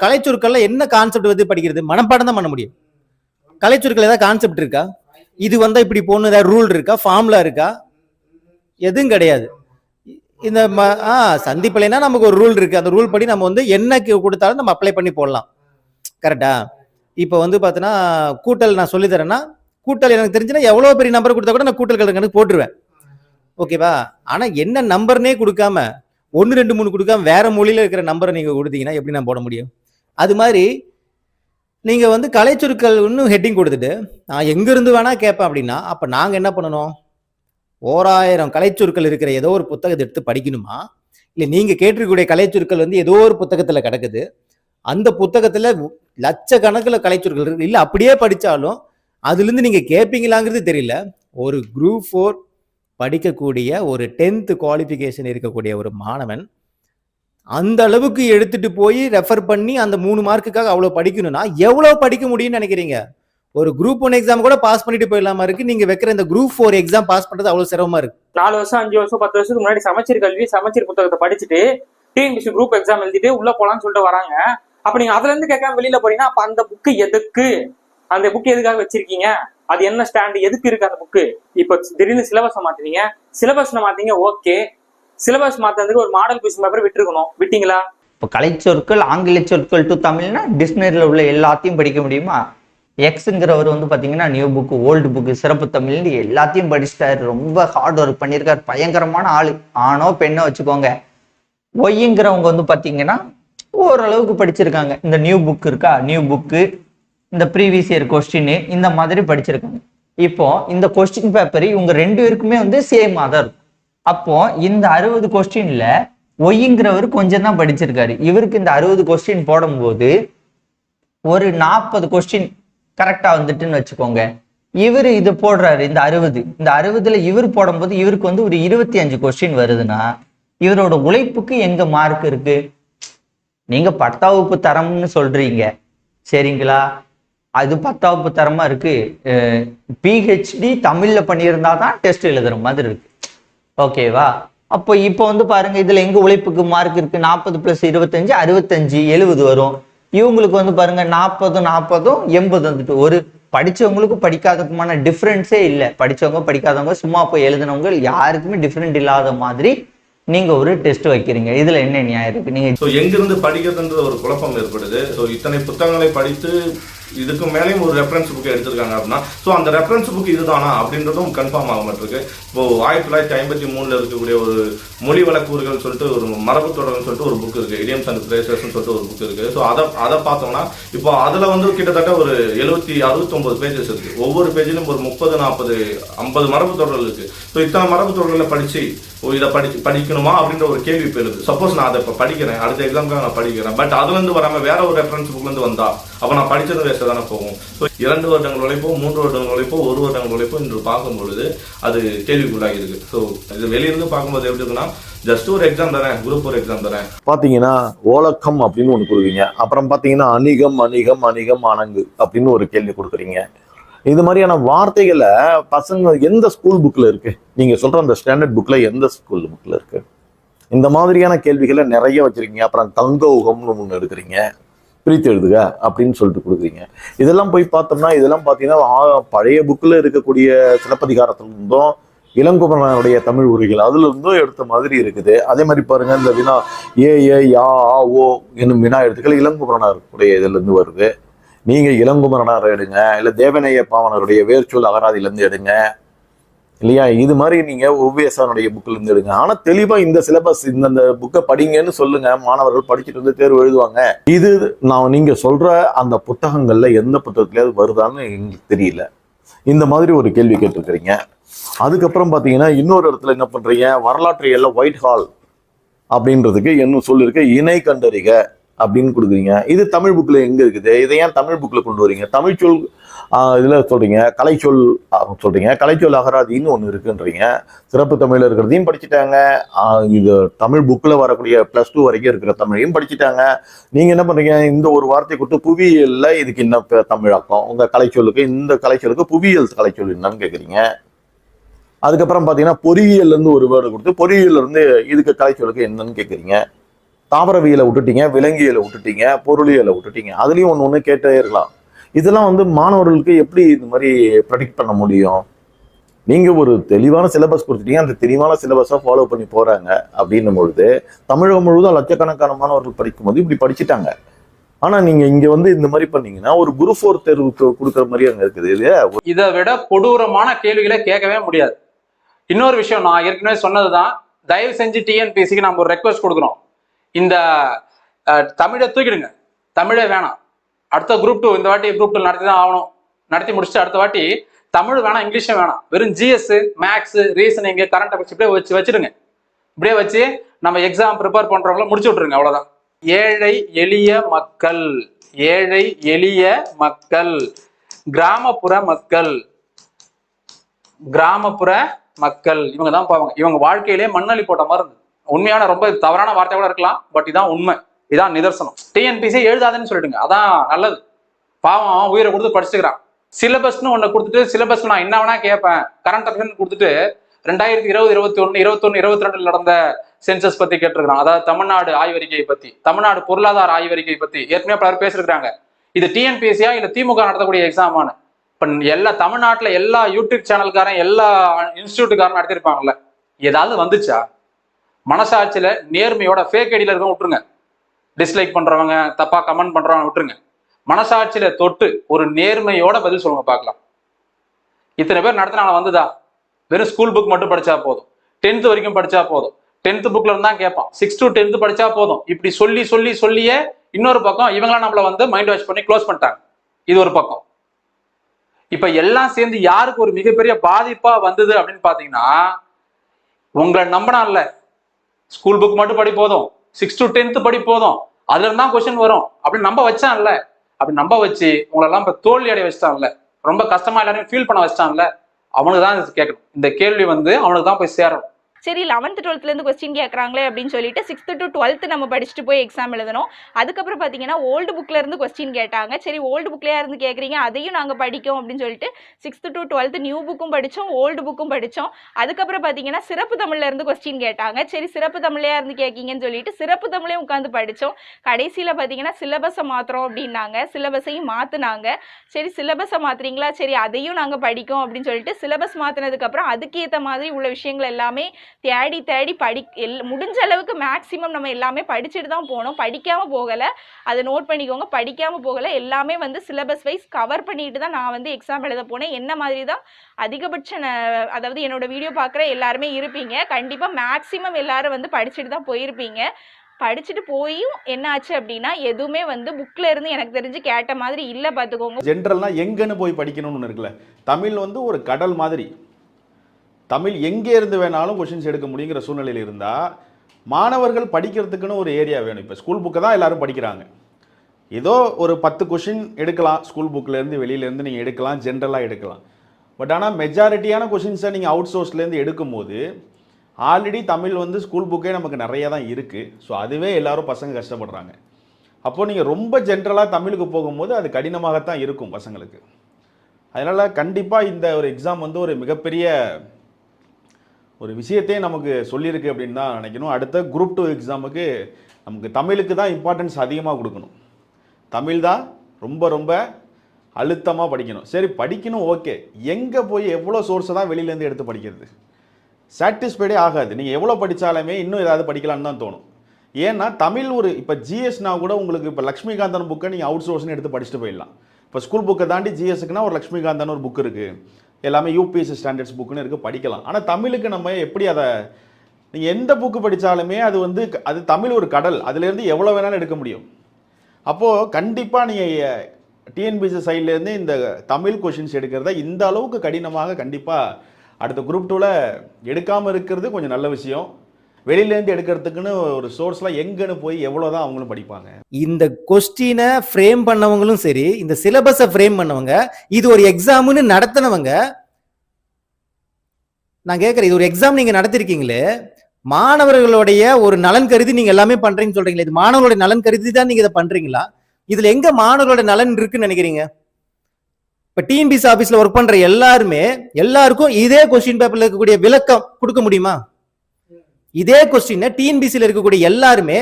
கலைச்சொற்கள்ல என்ன கான்செப்ட் வந்து படிக்கிறது? மனப்பாடம் தான் பண்ண முடியும். கலைச்சொற்கள் ஏதாவது கான்செப்ட் இருக்கா? இது வந்தா இப்படி போகணும் ஏதாவது ரூல் இருக்கா? ஃபார்முலா இருக்கா? எதுவும் கிடையாது. இந்த ம- ஆ சந்திப்பிலைனா நமக்கு ஒரு ரூல் இருக்கு. அந்த ரூல் படி நம்ம வந்து என்ன கொடுத்தாலும் நம்ம அப்ளை பண்ணி போடலாம். கரெக்டா இப்போ வந்து பார்த்தீங்கன்னா கூட்டல் நான் சொல்லி தரேன்னா கூட்டல் எனக்கு தெரிஞ்சுன்னா எவ்வளோ பெரிய நம்பர் கொடுத்தா கூட நான் கூட்டல் கணக்கு போட்டுருவேன். ஓகேவா ஆனால் என்ன நம்பர்னே கொடுக்காம ஒன்று ரெண்டு மூணு கொடுக்காம வேற மொழியில் இருக்கிற நம்பரை நீங்கள் கொடுத்தீங்கன்னா எப்படி நான் போட முடியும்? அது மாதிரி நீங்கள் வந்து கலைச்சொற்கள் இன்னும் ஹெட்டிங் கொடுத்துட்டு நான் எங்கேருந்து வேணால் கேட்பேன் அப்படின்னா அப்போ நாங்கள் என்ன பண்ணணும்? ஓராயிரம் கலைச்சொற்கள் இருக்கிற ஏதோ ஒரு புத்தகத்தை எடுத்து படிக்கணுமா? இல்லை நீங்கள் கேட்டிருக்கக்கூடிய கலைச்சொற்கள் வந்து ஏதோ ஒரு புத்தகத்தில் கிடக்குது. அந்த புத்தகத்தில் லட்சக்கணக்கில் கலைச்சொற்கள் இருக்கு. இல்லை அப்படியே படித்தாலும் அதுலேருந்து நீங்கள் கேட்பீங்களாங்கிறது தெரியல. ஒரு குரூப் ஃபோர் படிக்கக்கூடிய ஒரு டென்த்து குவாலிஃபிகேஷன் இருக்கக்கூடிய ஒரு மாணவன் அந்த அளவுக்கு எடுத்துட்டு போய் ரெஃபர் பண்ணி அந்த மூணு மார்க்குக்காக அவ்வளோ படிக்கணும்னா எவ்வளோ படிக்க முடியும்னு நினைக்கிறீங்க? ஒரு குரூப் ஒன் எக்ஸாம் கூட பாஸ் பண்ணிட்டு போயிடலாமா இருக்கு? நீங்க வைக்கிற இந்த குரூப் ஃபோர் எக்ஸாம் பாஸ் பண்றது அவ்வளவு சிரமமா இருக்கு. நாலு வருஷம் அஞ்சு வருஷம் பத்து வருஷத்துக்கு முன்னாடி சமச்சீர் கல்வி சமச்சீர் புத்தகத்தை படிச்சுட்டு டிஎன்பிசி குரூப் எக்ஸாம் எழுதிட்டு உள்ள போலான்னு சொல்லிட்டு வராங்க. அப்ப நீங்க அதுல இருந்து கேட்காம வெளியில போறீங்கன்னா அப்ப அந்த புக்கு எதுக்கு? அந்த புக் எதுக்காக வச்சிருக்கீங்க? அது என்ன ஸ்டாண்ட் எதுக்கு இருக்கு அந்த புக்கு இப்ப திடீர்னு சிலபஸை மாத்துறீங்க சிலபஸ்ல மாத்தீங்க ஓகே சிலபஸ் மாத்துறதுக்கு ஒரு மாடல் கொஸ்டின் பேப்பர் விட்டுருக்கணும். விட்டீங்களா? இப்போ கலைச்சொற்கள் ஆங்கில சொற்கள் டு தமிழ்னா டிக்ஷனரியில் உள்ள எல்லாத்தையும் படிக்க முடியுமா? எக்ஸுங்கிறவர் வந்து பார்த்தீங்கன்னா நியூ புக்கு ஓல்டு புக்கு சிறப்பு தமிழ்னு எல்லாத்தையும் படிச்சிட்டாரு. ரொம்ப ஹார்ட் ஒர்க் பண்ணியிருக்காரு பயங்கரமான ஆள். ஆணோ பெண்ணோ வச்சுக்கோங்க. ஒய்ங்கிறவங்க வந்து பார்த்தீங்கன்னா ஓரளவுக்கு படிச்சிருக்காங்க. இந்த நியூ புக் இருக்கா? நியூ புக்கு இந்த ப்ரீவியஸ் இயர் கொஸ்டின் இந்த மாதிரி படிச்சிருக்காங்க. இப்போ இந்த கொஸ்டின் பேப்பர் இவங்க ரெண்டு பேருக்குமே வந்து சேமாக தான் இருக்கும். அப்போ இந்த அறுபது கொஸ்டின்ல ஒய்ங்கிறவர் கொஞ்சம் தான் படிச்சிருக்காரு. இவருக்கு இந்த அறுபது கொஸ்டின் போடும்போது ஒரு நாற்பது கொஸ்டின் கரெக்டா வந்துட்டுன்னு வச்சுக்கோங்க. இவர் இது போடுறாரு இந்த அறுபது. இந்த அறுபதுல இவர் போடும்போது இவருக்கு வந்து ஒரு இருபத்தி அஞ்சு கொஸ்டின் வருதுன்னா இவரோட உழைப்புக்கு எங்க மார்க் இருக்கு? நீங்க பத்தாம் வகுப்பு தரம்னு சொல்றீங்க. சரிங்களா? அது பத்தாம் வகுப்பு தரமா இருக்கு. பிஹெச்டி தமிழ்ல பண்ணியிருந்தா தான் டெஸ்ட் எழுதுற மாதிரி இருக்கு. ஓகேவா அப்போ இப்போ வந்து பாருங்க இதுல எங்க உழைப்புக்கு மார்க் இருக்கு? நாற்பது பிளஸ் இருபத்தஞ்சு அறுபத்தஞ்சு எழுபது வரும். இவங்களுக்கு வந்து பாருங்க நாற்பதும் நாற்பதும் எண்பது வந்துட்டு ஒரு படிச்சவங்களுக்கும் படிக்காதவங்களுக்குமான டிஃப்ரென்ஸே இல்லை. படிச்சவங்க படிக்காதவங்க சும்மா போய் எழுதினவங்க யாருக்குமே டிஃப்ரெண்ட் இல்லாத மாதிரி நீங்க ஒரு டெஸ்ட் வைக்கிறீங்க. இதுல என்ன நியாயம் இருக்கு? நீங்க எங்கிருந்து படிக்கிறதுன்ற ஒரு குழப்பம் ஏற்படுது. ஸோ இத்தனை புத்தகங்களை படித்து இதுக்கு மேலேயும் ஒரு ரெஃபரன்ஸ் புக் எடுத்திருக்காங்க அப்படின்னா ஸோ அந்த ரெஃபரன்ஸ் புக் இதுதானா அப்படின்றதும் கன்ஃபார்ம் ஆக மாட்டிருக்கு இப்போ ஆயிரத்தி தொள்ளாயிரத்தி ஐம்பத்தி மூணுல இருக்கக்கூடிய ஒரு மொழி வழக்கூறுகள் சொல்லிட்டு ஒரு மரபு தொடர்னு சொல்லிட்டு ஒரு புக் இருக்கு. இடியம்ஸ் அண்ட் பிரேசஸ்னு சொல்லிட்டு ஒரு புக் இருக்கு. ஸோ அதை அதை பார்த்தோம்னா இப்போ அதுல வந்து கிட்டத்தட்ட ஒரு எழுபத்தி அறுபத்தொம்பது பேஜஸ் இருக்கு. ஒவ்வொரு பேஜிலும் ஒரு முப்பது நாற்பது ஐம்பது மரபு தொடர்கள் இருக்கு. ஸோ இத்தனை மரபு தொடர்களை படிச்சு ஓ இதை படிச்சு படிக்கணுமா அப்படின்ற ஒரு கேள்வி இப்போ எழுது. சப்போஸ் நான் அதை இப்போ படிக்கிறேன். அடுத்த எக்ஸாமுக்காக நான் படிக்கிறேன். பட் அதுல வராமல் வராம வேற ஒரு ரெஃபரன்ஸ் புக்லேருந்து வந்தா அப்ப நான் படிச்சது வேஸ்ட் தானே போகும். ஸோ இரண்டு வருடங்கள் உழைப்போ மூன்று வருடங்கள் உழைப்போ ஒரு வருடங்கள் உழைப்போ என்று பார்க்கும் பொழுது அது கேள்விக்குள்ளாகி இருக்கு ஸோ இது வெளியிருந்து பார்க்கும்போது எப்படி இருக்குன்னா ஜஸ்ட் ஒரு எக்ஸாம் தரேன் குரூப் ஒரு எக்ஸாம் தரேன். பார்த்தீங்கன்னா ஓலக்கம் அப்படின்னு ஒன்று கொடுக்குறீங்க. அப்புறம் பார்த்தீங்கன்னா அணிகம் அணிகம் அணிகம் அணங்கு அப்படின்னு ஒரு கேள்வி கொடுக்குறீங்க. இது மாதிரியான வார்த்தைகளை பசங்க எந்த ஸ்கூல் புக்ல இருக்கு? நீங்க சொல்ற அந்த ஸ்டாண்டர்ட் புக்கில் எந்த ஸ்கூல் புக்ல இருக்கு? இந்த மாதிரியான கேள்விகளை நிறைய வச்சிருக்கீங்க. அப்புறம் தங்கோகம்னு ஒன்று எடுக்கிறீங்க. பிரித்து எழுதுக அப்படின்னு சொல்லிட்டு கொடுக்குறீங்க. இதெல்லாம் போய் பார்த்தோம்னா இதெல்லாம் பார்த்தீங்கன்னா பழைய புக்கில் இருக்கக்கூடிய சிலப்பதிகாரத்திலிருந்தும் இளங்குமரனுடைய தமிழ் உரைகள் அதுல இருந்தும் எடுத்த மாதிரி இருக்குது. அதே மாதிரி பாருங்க இந்த வினா ஏ ஏ யா ஆ ஓ என்னும் வினா எழுத்துக்கள் இளங்குமரனாருடைய இதுல இருந்து வருது. நீங்க இளங்குமரனார் எடுங்க இல்ல தேவநேய பாவனருடைய வேர்ச்சொல் அகராதியிலேருந்து எடுங்க. இல்லையா? இது மாதிரி நீங்க ஓவியஸானுடைய புக்கில் இருந்து எடுங்க. ஆனா தெளிவா இந்த சிலபஸ் இந்த புக்கை படிங்கன்னு சொல்லுங்க. மாணவர்கள் படிச்சுட்டு வந்து தேர்வு எழுதுவாங்க. இது நான் நீங்க சொல்ற அந்த புத்தகங்கள்ல எந்த புத்தகத்துலேயாவது வருதான்னு எங்களுக்கு தெரியல. இந்த மாதிரி ஒரு கேள்வி கேட்டிருக்கிறீங்க. அதுக்கப்புறம் பார்த்தீங்கன்னா இன்னொரு இடத்துல என்ன பண்றீங்க? வரலாற்று எல்லாம் ஒயிட் ஹால் அப்படின்றதுக்கு என்ன சொல்லியிருக்க. இணை கண்டறிக. அப்படின்னு கொடுக்குறீங்க. இது தமிழ் புக்கில் எங்கே இருக்குது? இதை ஏன் தமிழ் புக்கில் கொண்டு வரீங்க? தமிழ் சொல் இதில் சொல்கிறீங்க கலைச்சொல் சொல்கிறீங்க கலைச்சொல் அகராதின்னு ஒன்று இருக்குன்றீங்க. சிறப்பு தமிழில் இருக்கிறதையும் படிச்சுட்டாங்க. இது தமிழ் புக்கில் வரக்கூடிய ப்ளஸ் டூ வரைக்கும் இருக்கிற தமிழையும் படிச்சுட்டாங்க. நீங்கள் என்ன பண்ணுறீங்க இந்த ஒரு வார்த்தை கொடுத்து புவியியலில் இதுக்கு என்ன தமிழாக்கம் உங்கள் கலைச்சொல்லுக்கு இந்த கலைச்சொல்லுக்கு புவியியல் கலைச்சொல் என்னன்னு கேட்குறீங்க அதுக்கப்புறம் பார்த்தீங்கன்னா பொறியியல்லேருந்து ஒரு வேர்டு கொடுத்து பொறியியல்லேருந்து இதுக்கு கலைச்சொல்லுக்கு என்னன்னு கேட்குறீங்க தாவரவியலை விட்டுட்டீங்க விலங்கியலை விட்டுட்டீங்க பொருளியலை விட்டுட்டீங்க. அதுலேயும் ஒன்று ஒன்று கேட்டே இருக்கலாம். இதெல்லாம் வந்து மாணவர்களுக்கு எப்படி இந்த மாதிரி ப்ரெடிக்ட் பண்ண முடியும்? நீங்கள் ஒரு தெளிவான சிலபஸ் கொடுத்துட்டீங்க அந்த தெளிவான சிலபஸை ஃபாலோ பண்ணி போகிறாங்க அப்படின்னும் பொழுது தமிழகம் முழுவதும் லட்சக்கணக்கான மாணவர்கள் படிக்கும்போது இப்படி படிச்சுட்டாங்க. ஆனா நீங்க இங்க வந்து இந்த மாதிரி பண்ணீங்கன்னா ஒரு குரு ஃபோர் தேர்வுக்கு கொடுக்குற மாதிரி அங்க இருக்குது இது இதை விட கொடூரமான கேள்விகளை கேட்கவே முடியாது. இன்னொரு விஷயம் நான் ஏற்கனவே சொன்னதுதான் தயவு செஞ்சு டிஎன்பிசிக்கு நம்ம ஒரு ரெக்வஸ்ட் கொடுக்குறோம் இந்த தமிழை தூக்கிடுங்க. தமிழே வேணாம். அடுத்த குரூப் டூ இந்த வாட்டி குரூப் டூ நடத்தி தான் ஆகணும். நடத்தி முடிச்சுட்டு அடுத்த வாட்டி தமிழ் வேணாம் இங்கிலீஷும் வேணாம். வெறும் GS maths reasoning current affairs இப்படியே வச்சு வச்சிடுங்க. இப்படியே வச்சு நம்ம எக்ஸாம் ப்ரிப்பேர் பண்றவங்கள முடிச்சு விட்டுருங்க அவ்வளவுதான். ஏழை எளிய மக்கள் ஏழை எளிய மக்கள் கிராமப்புற மக்கள் கிராமப்புற மக்கள் இவங்க தான் போவாங்க. இவங்க வாழ்க்கையிலே மண்ணளி போட்ட மாதிரி இருந்தது. உண்மையான ரொம்ப தவறான வார்த்தை கூட இருக்கலாம் பட் இதான் உண்மை. இதான் நிதர்சனம். டிஎன்பிசி எழுதாதுன்னு சொல்லிடுங்க. அதான் நல்லது. பாவம் அவன் உயிரை கொடுத்து படிச்சுக்கிறான். சிலபஸ்னு ஒண்ணு கொடுத்துட்டு சிலபஸ் நான் என்ன வேணா கேட்பேன். கரண்ட் அஃபேர்ஸ் கொடுத்துட்டு ரெண்டாயிரத்தி இருபது இருபத்தி ஒன்னு இருபத்தொன்னு இருபத்தி ரெண்டுல நடந்த சென்சஸ் பத்தி கேட்டிருக்கிறான். அதாவது தமிழ்நாடு ஆய்வறிக்கை பத்தி தமிழ்நாடு பொருளாதார ஆய்வறிக்கை பத்தி. ஏற்கனவே பலர் பேசியிருக்கிறாங்க. இது டிஎன்பிஎஸ்சியா இல்ல திமுக நடத்தக்கூடிய எக்ஸாமானு இப்ப எல்லா தமிழ்நாட்டுல எல்லா யூடியூப் சேனல்காரன் எல்லா இன்ஸ்டியூட்டுக்காரன் நடத்திருப்பாங்கல்ல ஏதாவது வந்துச்சா? மனசாட்சியில நேர்மையோட ஃபேக் ஐடியில் இருக்க விட்டுருங்க. டிஸ்லைக் பண்றவங்க தப்பா கமெண்ட் பண்றவங்க விட்டுருங்க. மனசாட்சியில தொட்டு ஒரு நேர்மையோட பதில் சொல்லுங்க பார்க்கலாம். இத்தனை பேர் நடத்தினால வந்ததா? வெறும் ஸ்கூல் புக் மட்டும் படிச்சா போதும். டென்த் வரைக்கும் படிச்சா போதும். டென்த் புக்ல இருந்தா கேட்பான் சிக்ஸ் டு டென்த் படிச்சா போதும். இப்படி சொல்லி சொல்லி சொல்லியே இன்னொரு பக்கம் இவங்களாம் நம்மள வந்து மைண்ட் வாஷ் பண்ணி க்ளோஸ் பண்ணிட்டாங்க. இது ஒரு பக்கம். இப்ப எல்லாம் சேர்ந்து யாருக்கு ஒரு மிகப்பெரிய பாதிப்பா வந்தது அப்படின்னு பாத்தீங்கன்னா உங்களை நம்பினான்ல ஸ்கூல் புக் மட்டும் படி போதும். சிக்ஸ் டு டென்த் படி போதும். அதுல இருந்தா கொஸ்டின் வரும். அப்படின்னு நம்ப வச்சான்ல. அப்படி நம்ப வச்சு உங்களெல்லாம் இப்ப தோல்வி அடைய வச்சிட்டான்ல. ரொம்ப கஷ்டமா எல்லாரையும் ஃபீல் பண்ண வச்சிட்டான்ல. அவனுக்கு தான் கேட்கணும். இந்த கேள்வி வந்து அவனுக்கு தான் போய் சேரணும். சரி லெவன்த் டுவெல்த்லேருந்து கொஸ்டின் கேட்குறாங்களே அப்படின்னு சொல்லிட்டு சிக்ஸ்த்து டு டுவெல்த் நம்ம படிச்சுட்டு போய் எக்ஸாம் எழுதணும். அதுக்கப்புறம் பார்த்தீங்கன்னா ஓல்டு புக்லேருந்து கொஸ்டின் கேட்டாங்க. சரி ஓல்டு புக்லேயே இருந்து கேட்குறீங்க அதையும் நாங்கள் படிக்கோம் அப்படின்னு சொல்லிட்டு சிக்ஸ்த்து டு டுவெல்த் நியூ புக்கும் படித்தோம் ஓல்டு புக்கும் படித்தோம் அதுக்கப்புறம் பார்த்தீங்கன்னா சிறப்பு தமிழ்ல இருந்து கொஸ்டின் கேட்டாங்க. சரி சிறப்பு தமிழையாக இருந்து கேட்கீங்கன்னு சொல்லிட்டு சிறப்பு தமிழையும் உட்காந்து படித்தோம் கடைசியில் பார்த்தீங்கன்னா சிலபஸை மாற்றுறோம் அப்படின்னாங்க. சிலபஸையும் மாற்றினாங்க சரி சிலபஸை மாற்றுறீங்களா சரி அதையும் நாங்கள் படிக்கோம் அப்படின்னு சொல்லிட்டு சிலபஸ் மாற்றினதுக்கப்புறம் அதுக்கேற்ற மாதிரி உள்ள விஷயங்கள் எல்லாமே தேடி தேடி படி எல் முடிஞ்ச அளவுக்கு மேக்ஸிமம் நம்ம எல்லாமே படிச்சுட்டு தான் போனோம். படிக்காமல் போகலை. அதை நோட் பண்ணிக்கோங்க. படிக்காமல் போகலை. எல்லாமே வந்து சிலபஸ் வைஸ் கவர் பண்ணிட்டு தான் நான் வந்து எக்ஸாம் எழுத போனேன். என்ன மாதிரி தான் அதிகபட்ச அதாவது என்னோட வீடியோ பார்க்குற எல்லாருமே இருப்பீங்க. கண்டிப்பாக மேக்ஸிமம் எல்லாரும் வந்து படிச்சுட்டு தான் போயிருப்பீங்க. படிச்சுட்டு போயும் என்ன ஆச்சு அப்படின்னா எதுவுமே வந்து புக்கில் இருந்து எனக்கு தெரிஞ்சு கேட்ட மாதிரி இல்லை பார்த்துக்கோங்க. ஜென்ரல்னா எங்கன்னு போய் படிக்கணும்னு ஒன்று இருக்குல்ல. தமிழ் வந்து ஒரு கடல் மாதிரி. தமிழ் எங்கே இருந்து வேணாலும் கொஷின்ஸ் எடுக்க முடியுங்கிற சூழ்நிலையில் இருந்தால் மாணவர்கள் படிக்கிறதுக்குன்னு ஒரு ஏரியா வேணும். இப்போ ஸ்கூல் புக்கை தான் எல்லோரும் படிக்கிறாங்க. ஏதோ ஒரு பத்து கொஷின் எடுக்கலாம். ஸ்கூல் புக்லேருந்து வெளியிலேருந்து நீங்கள் எடுக்கலாம் ஜென்ரலாக எடுக்கலாம். பட் ஆனால் மெஜாரிட்டியான கொஷின்ஸை நீங்கள் அவுட் சோர்ஸ்லேருந்து எடுக்கும்போது ஆல்ரெடி தமிழ் வந்து ஸ்கூல் புக்கே நமக்கு நிறைய தான் இருக்குது ஸோ அதுவே எல்லாரும் பசங்க கஷ்டப்படுறாங்க. அப்போது நீங்கள் ரொம்ப ஜென்ரலாக தமிழுக்கு போகும்போது அது கடினமாகத்தான் இருக்கும் பசங்களுக்கு. அதனால் கண்டிப்பாக இந்த ஒரு எக்ஸாம் வந்து ஒரு மிகப்பெரிய ஒரு விஷயத்தையே நமக்கு சொல்லியிருக்கு அப்படின்னு தான் நினைக்கணும். அடுத்த குரூப் டூ எக்ஸாமுக்கு நமக்கு தமிழுக்கு தான் இம்பார்ட்டன்ஸ் அதிகமாக கொடுக்கணும். தமிழ் தான் ரொம்ப ரொம்ப அழுத்தமாக படிக்கணும். சரி படிக்கணும் ஓகே எங்கே போய் எவ்வளோ சோர்ஸை தான் வெளியிலேருந்து எடுத்து படிக்கிறது? சாட்டிஸ்ஃபைடே ஆகாது. நீங்கள் எவ்வளோ படித்தாலுமே இன்னும் ஏதாவது படிக்கலான்னு தான் தோணும். ஏன்னா தமிழ் ஒரு இப்போ ஜிஎஸ்னா கூட உங்களுக்கு இப்போ லக்ஷ்மிகாந்தன் புக்கை நீங்கள் அவுட் சோர்ஸ்னு எடுத்து படிச்சுட்டு போயிடலாம். இப்போ ஸ்கூல் புக்கை தாண்டி ஜிஎஸ்க்குனா ஒரு லக்ஷ்மிகாந்தன் ஒரு புக் இருக்குது எல்லாமே யூபிஎஸ்சி ஸ்டாண்டர்ட்ஸ் புக்குன்னு இருக்குது படிக்கலாம். ஆனால் தமிழுக்கு நம்ம எப்படி அதை நீங்கள் எந்த புக்கு படித்தாலுமே அது வந்து க- அது தமிழ் ஒரு கடல். அதுலேருந்து எவ்வளோ வேணாலும் எடுக்க முடியும். அப்போது கண்டிப்பாக நீங்கள் டிஎன்பிசி சைட்லேருந்து இந்த தமிழ் கொஷின்ஸ் எடுக்கிறத இந்த அளவுக்கு கடினமாக கண்டிப்பாக அடுத்த குரூப் டூவில் எடுக்காமல் இருக்கிறது கொஞ்சம் நல்ல விஷயம். வெளியிலேருந்து எடுக்கிறதுக்குன்னு ஒரு சோர்ஸ்லாம் எங்கன்னு போய் எவ்வளோ தான் அவங்களும் படிப்பாங்க. இந்த கொஸ்டினை ஃப்ரேம் பண்ணவங்களும் சரி இந்த சிலபஸை ஃப்ரேம் பண்ணவங்க இது ஒரு எக்ஸாம்னு நடத்தினவங்க நான் கேட்குறேன் இது ஒரு எக்ஸாம் நீங்கள் நடத்திருக்கீங்களே மாணவர்களுடைய ஒரு நலன் கருதி நீங்கள் எல்லாமே பண்ணுறீங்கன்னு சொல்கிறீங்களே இது மாணவர்களுடைய நலன் கருதி தான் நீங்கள் இதை பண்ணுறீங்களா இதில் எங்கே மாணவர்களோட நலன் இருக்குன்னு நினைக்கிறீங்க? இப்போ டிஎன்பிசி ஆஃபீஸில் ஒர்க் பண்ணுற எல்லாருமே எல்லாருக்கும் இதே கொஸ்டின் பேப்பரில் இருக்கக்கூடிய விளக்கம் கொடுக்க முடியுமா? இதே கொஸ்டினை டிஎன்பிசியில் இருக்கக்கூடிய எல்லாருமே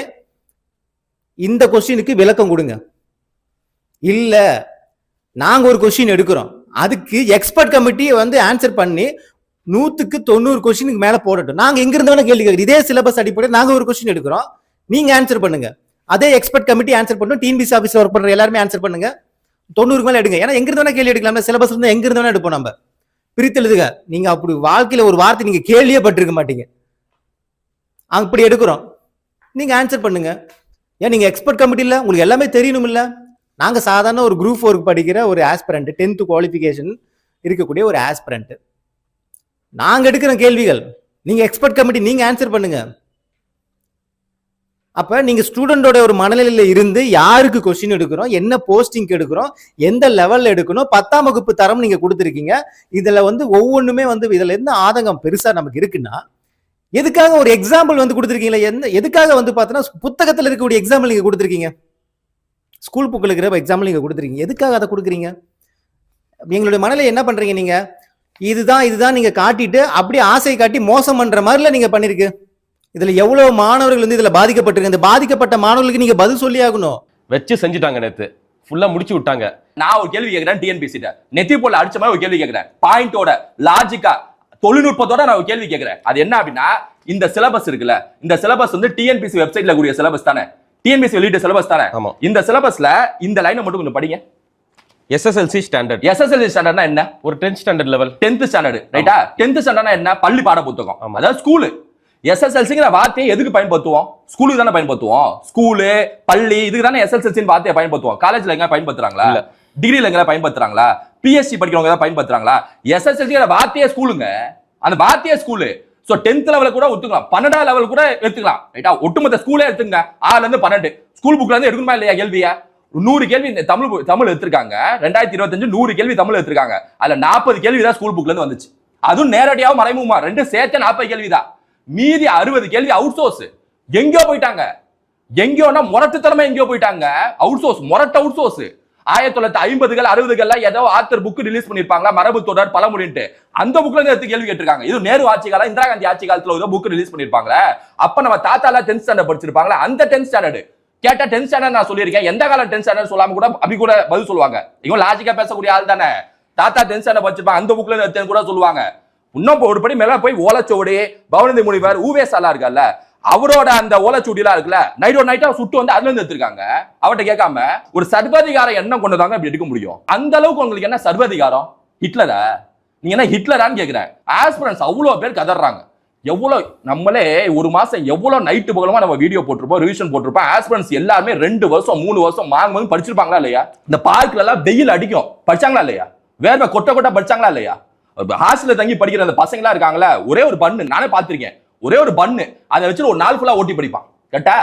இந்த கொஸ்டினுக்கு விளக்கம் கொடுங்க. இல்லை நாங்கள் ஒரு கொஸ்டின் எடுக்கிறோம். அதுக்கு எக்ஸ்பர்ட் கமிட்டி வந்து ஆன்சர் பண்ணி நூற்றுக்கு தொண்ணூறு கொஸ்டினுக்கு மேலே போடட்டும். நாங்கள் எங்க வேணால் கேள்வி கேட்குறோம் இதே சிலபஸ் அடிப்படையில் நாங்கள் ஒரு கொஸ்டின் எடுக்கிறோம். நீங்கள் ஆன்சர் பண்ணுங்க. அதே எக்ஸ்பர்ட் கமிட்டி ஆன்சர் பண்ணும் டிஎன்பிசி ஆஃபீஸில் ஒர்க் பண்ணுற எல்லாருமே ஆன்சர் பண்ணுங்க. தொண்ணூறுக்கு மேலே எடுங்க. ஏன்னா எங்கிருந்து வேணா கேள்வி எடுக்கலாம் சிலபஸ் இருந்தால் எங்கிருந்து வேணா எடுப்போம் நம்ம. பிரித்து எழுதுக. நீங்கள் அப்படி வாழ்க்கையில் ஒரு வார்த்தை நீங்கள் கேள்வியே பட்டிருக்க மாட்டீங்க. அப்படி எடுக்கிறோம். நீங்கள் ஆன்சர் பண்ணுங்க. ஏன் நீங்கள் எக்ஸ்பர்ட் கமிட்டி உங்களுக்கு எல்லாமே தெரியணும் இல்லை நாங்கள் சாதாரண ஒரு குரூப் ஒர்க் படிக்கிற ஒரு ஆஸ்பிரண்ட் டென்த்து குவாலிஃபிகேஷன் இருக்கக்கூடிய ஒரு ஆஸ்பிரண்ட்டு நாங்கள் எடுக்கிற கேள்விகள் நீங்கள் எக்ஸ்பர்ட் கமிட்டி நீங்கள் ஆன்சர் பண்ணுங்க. அப்போ நீங்கள் ஸ்டூடெண்டோட ஒரு மனநிலையில் இருந்து யாருக்கு கொஸ்டின் எடுக்கிறோம் என்ன போஸ்டிங் எடுக்கிறோம் எந்த லெவலில் எடுக்கணும் பத்தாம் வகுப்பு தரம் நீங்கள் கொடுத்துருக்கீங்க. இதில் வந்து ஒவ்வொன்றுமே வந்து இதில் என்ன ஆதங்கம் பெருசாக நமக்கு இருக்குன்னா எதுக்காக ஒரு எக்ஸாம்பிள் வந்து கொடுத்துருக்கீங்களா? எந்த எதுக்காக வந்து பார்த்தோன்னா புத்தகத்தில் இருக்கக்கூடிய எக்ஸாம்பிள் நீங்கள் கொடுத்துருக்கீங்க. ஸ்கூல் புக்கில் இருக்கிற எக்ஸாம்பிள் நீங்கள் கொடுத்துருக்கீங்க. எதுக்காக அதை கொடுக்குறீங்க? எங்களுடைய மனநிலை என்ன பண்ணுறீங்க நீங்கள் இதுதான் இதுதான் நீங்கள் காட்டிட்டு அப்படியே ஆசை காட்டி மோசம் பண்ணுற மாதிரில நீங்கள் பண்ணியிருக்கு இதில் எவ்வளோ மாணவர்கள் வந்து இதில் பாதிக்கப்பட்டிருக்கு. இந்த பாதிக்கப்பட்ட மாணவர்களுக்கு நீங்கள் பதில் சொல்லி ஆகணும். வச்சு செஞ்சுட்டாங்க நேற்று ஃபுல்லாக முடிச்சு விட்டாங்க. நான் ஒரு கேள்வி கேட்குறேன் டிஎன்பிசிட்ட நெத்தி போல அடிச்ச மாதிரி ஒரு கேள்வி கேட்குறேன். பாயிண்டோட லாஜிக்கா தொழில்நுட்பத்தோட நான் கேள்வி கேட்கிறேன் அது என்ன அப்படின்னா இந்த சிலபஸ் இருக்குல்ல இந்த சிலபஸ் வந்து டிஎன்பிசி வெப்சைட்ல கூடிய சிலபஸ் தானே? டிஎன்பிசி வெளியிட்ட சிலபஸ் தானே. இந்த சிலபஸ்ல இந்த லைனை மட்டும் கொஞ்சம் படிங்க. எஸ்எஸ்எல்சி ஸ்டாண்டர்ட் எஸ்எஸ்எல்சி ஸ்டாண்டர்ட்னா என்ன? ஒரு tenth standard level tenth standard ரைட்டா டென்த் ஸ்டாண்டர்ட்னா என்ன? பள்ளி பாட புத்தகம். அதாவது ஸ்கூலு எஸ்எஸ்எல்சிங்கிற வார்த்தையை எதுக்கு பயன்படுத்துவோம்? ஸ்கூலுக்கு தானே பயன்படுத்துவோம். ஸ்கூலு பள்ளி இதுக்கு தானே எஸ்எஸ்எல்சின்னு வார்த்தையை பயன்படுத்துவோம். காலேஜ்ல எங்க பயன்படுத்துறாங்களா. டிகிரில எங்க பயன்படுத்துறாங்களா? பிஎஸ்சி படிக்கிறவங்க ஏதாவது பயன்படுத்துறாங்களா? எஸ்எஸ்எல்சி வார்த்தையே ஸ்கூலுங்க. அந்த வார்த்தையே ஸ்கூலு. ஸோ டென்த் லெவலில் கூட ஒத்துக்கலாம். பன்னெண்டாம் லெவல் கூட எடுத்துக்கலாம். ரைட்டா ஒட்டுமொத்த ஸ்கூலே எடுத்துங்க ஆறுலேருந்து பன்னெண்டு. ஸ்கூல் புக்கில் இருந்து எடுக்கணுமா இல்லையா கேள்வியா நூறு கேள்வி இந்த தமிழ் தமிழ் எடுத்திருக்காங்க. ரெண்டாயிரத்தி இருபத்தஞ்சு நூறு கேள்வி தமிழ் எடுத்திருக்காங்க. அதில் நாற்பது கேள்வி தான் ஸ்கூல் புக்ல வந்துச்சு. அதுவும் நேரடியாக மறைமுகமா. ரெண்டு சேர்த்து நாற்பது கேள்வி தான் மீதி அறுபது கேள்வி அவுட் சோர்ஸ் எங்கேயோ போயிட்டாங்க. எங்கேயோனா முரட்டுத்தனமா எங்கேயோ போயிட்டாங்க. அவுட் சோர்ஸ் முரட்டு அவுட் சோர்ஸ் ஆயிரத்தி தொள்ளாயிரத்தி ஐம்பதுகள் அறுபதுகள்ல ஏதோ ஆத்தர் புக் ரிலீஸ் பண்ணிருப்பாங்களா? மரபு தொடர் பழமொழின்ட்டு. அந்த புக்ல இருந்து எடுத்து கேள்வி கேட்டிருக்காங்க. இது நேரு ஆட்சி காலம் இந்திரா காந்தி ஆட்சி காலத்துல ஒரு புக் ரிலீஸ் பண்ணிருப்பாங்க அப்ப நம்ம தாத்தா எல்லாம் டென்த் ஸ்டாண்டர்ட் படிச்சிருப்பாங்களா? அந்த டென்த் ஸ்டாண்டர்டு கேட்டா டென்த் ஸ்டாண்டர்ட் நான் சொல்லியிருக்கேன். எந்த காலம் டென்த் ஸ்டாண்டர்ட் சொல்லாம கூட அப்படி கூட பதில் சொல்லுவாங்க. இவங்க லாஜிக்கா பேசக்கூடிய ஆள் தானே. தாத்தா டென்த் ஸ்டாண்டர்ட் படிச்சிருப்பாங்க. அந்த புக்ல இருந்து கூட சொல்லுவாங்க. இன்னும் ஒருபடி ஒரு படி மேல போய் ஓலச்சோடி பவனந்தி முனிவர் ஊவேசாலா இருக்கல்ல அவரோட அந்த ஓலச்சூடிலாம் இருக்குல்ல நைட் ஒரு நைட்டா சுட்டு வந்து அதுல இருந்து எடுத்திருக்காங்க. அவர்கிட்ட கேட்காம ஒரு சர்வாதிகார எண்ணம் கொண்டதாங்க இப்படி எடுக்க முடியும்? அந்த அளவுக்கு உங்களுக்கு என்ன சர்வாதிகாரம்? ஹிட்லரா? நீங்க என்ன ஹிட்லரான்னு கேட்கிறேன் ஆஸ்பிரன்ஸ் அவ்வளோ பேர் கதறாங்க எவ்வளோ நம்மளே ஒரு மாதம் எவ்வளோ நைட்டு பகலமா நம்ம வீடியோ போட்டிருப்போம் ரிவிஷன் போட்டிருப்போம். ஆஸ்பிரன்ஸ் எல்லாருமே ரெண்டு வருஷம் மூணு வருஷம் மாங்க வந்து படிச்சிருப்பாங்களா இல்லையா? இந்த பார்க்ல எல்லாம் வெயில் அடிக்கும். படிச்சாங்களா இல்லையா? வேர்வை கொட்ட கொட்ட படிச்சாங்களா இல்லையா? ஹாஸ்டல்ல தங்கி படிக்கிற அந்த பசங்களா இருக்காங்களா ஒரே ஒரு பண்ணு. நானே பார்த்துருக்கேன். ஒரே ஒரு பண்ணு அதை வச்சு ஒரு நாள் ஃபுல்லா ஓட்டி படிப்பான். கேட்டா?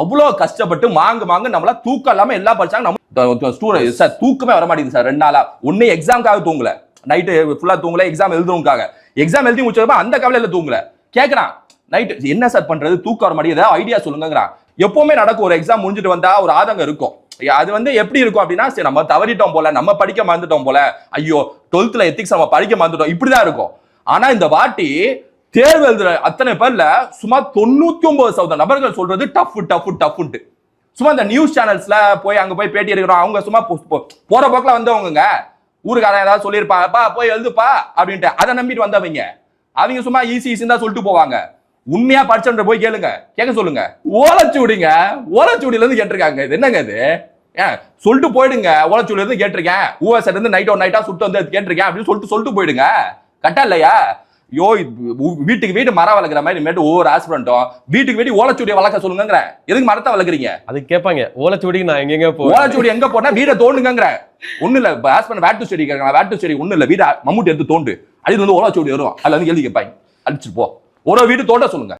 அவ்வளவு கஷ்டப்பட்டு மாங்கு மாங்கு நம்மளா தூக்கம் இல்லாம எல்லாம் படிச்சாங்க. நம்ம ஸ்டூடெண்ட் சார் தூக்கமே வர மாட்டேங்குது சார் ரெண்டு நாளா. ஒண்ணு எக்ஸாம்காக தூங்கல. நைட்டு ஃபுல்லா தூங்கல எக்ஸாம் எழுதுறதுக்காக எக்ஸாம் எழுதி முடிச்சப்ப அந்த கவலையில தூங்கல. கேக்குறான் நைட் என்ன சார் பண்றது? தூக்கம் வர மாட்டேங்குது ஐடியா சொல்லுங்கிறான் எப்பவுமே நடக்கும். ஒரு எக்ஸாம் முடிஞ்சிட்டு வந்தா ஒரு ஆதங்கம் இருக்கும். அது வந்து எப்படி இருக்கும் அப்படின்னா சரி நம்ம தவறிட்டோம் போல நம்ம படிக்க மறந்துட்டோம் போல. ஐயோ டுவெல்த்ல எத்திக்ஸ் நம்ம படிக்க மறந்துட்டோம். இப்படிதான் இருக்கும். ஆனா இந்த வாட்டி தேர்வு எழுதுற அத்தனை பேர்ல சுமார் தொண்ணூத்தி ஒன்பது சதவீத நபர்கள் சொல்றது டஃப் டஃப் டஃப்ன்ட்டு சும்மா இந்த நியூஸ் சேனல்ஸ்ல போய் அங்க போய் பேட்டி எடுக்கிறோம். அவங்க சும்மா போ- போற போக்கில் வந்தவங்க ஊருக்காரன் ஏதாவது சொல்லியிருப்பாங்கப்பா போய் எழுதுப்பா அப்படின்ட்டு. அதை நம்பிட்டு வந்தவங்க. அவங்க சும்மா ஈஸி ஈஸின்னு தான் சொல்லிட்டு போவாங்க. உண்மையா படிச்சன்ற போய் கேளுங்க. கேட்க சொல்லுங்க. ஓலச்சூடிங்க ஓலச்சூடியில இருந்து கேட்டிருக்காங்க. இது என்னங்க இது? ஏன் சொல்லிட்டு போயிடுங்க. ஓலச்சூடில இருந்து கேட்டிருக்கேன் ஊஎஸ்ல இருந்து நைட் ஒன் நைட்டா சுட்டு வந்து கேட்டிருக்கேன் அப்படின்னு சொல்லிட்டு சொல்லிட்டு போயிடுங்க. கரெக்டா இல்லையா? யோ வீட்டுக்கு வீடு மரம் வளர்க்குற மாதிரி இனிமேட்டு ஒவ்வொரு ஆஸ்பிரண்ட்டும் வீட்டுக்கு வீடு ஓலச்சூடியை வளர்க்க சொல்லுங்கிறேன் எதுக்கு மரத்தை வளர்க்குறீங்க? அது கேட்பாங்க ஓலச்சுவடிக்கு நான் எங்கெங்க போ ஓலச்சூடி எங்க போனா வீட தோண்டுங்கிற ஒண்ணு இல்ல ஹஸ்பண்ட் வேட்டு செடி கேட்கலாம் வேட்டு செடி ஒண்ணு இல்ல வீட மம்முட்டி எடுத்து தோண்டு. அது வந்து ஓலச்சூடி வரும். அதுல வந்து எழுதி கேட்பாங்க. அடிச்சுட்டு போ. ஒரு வீடு தோண்ட சொல்லுங்க.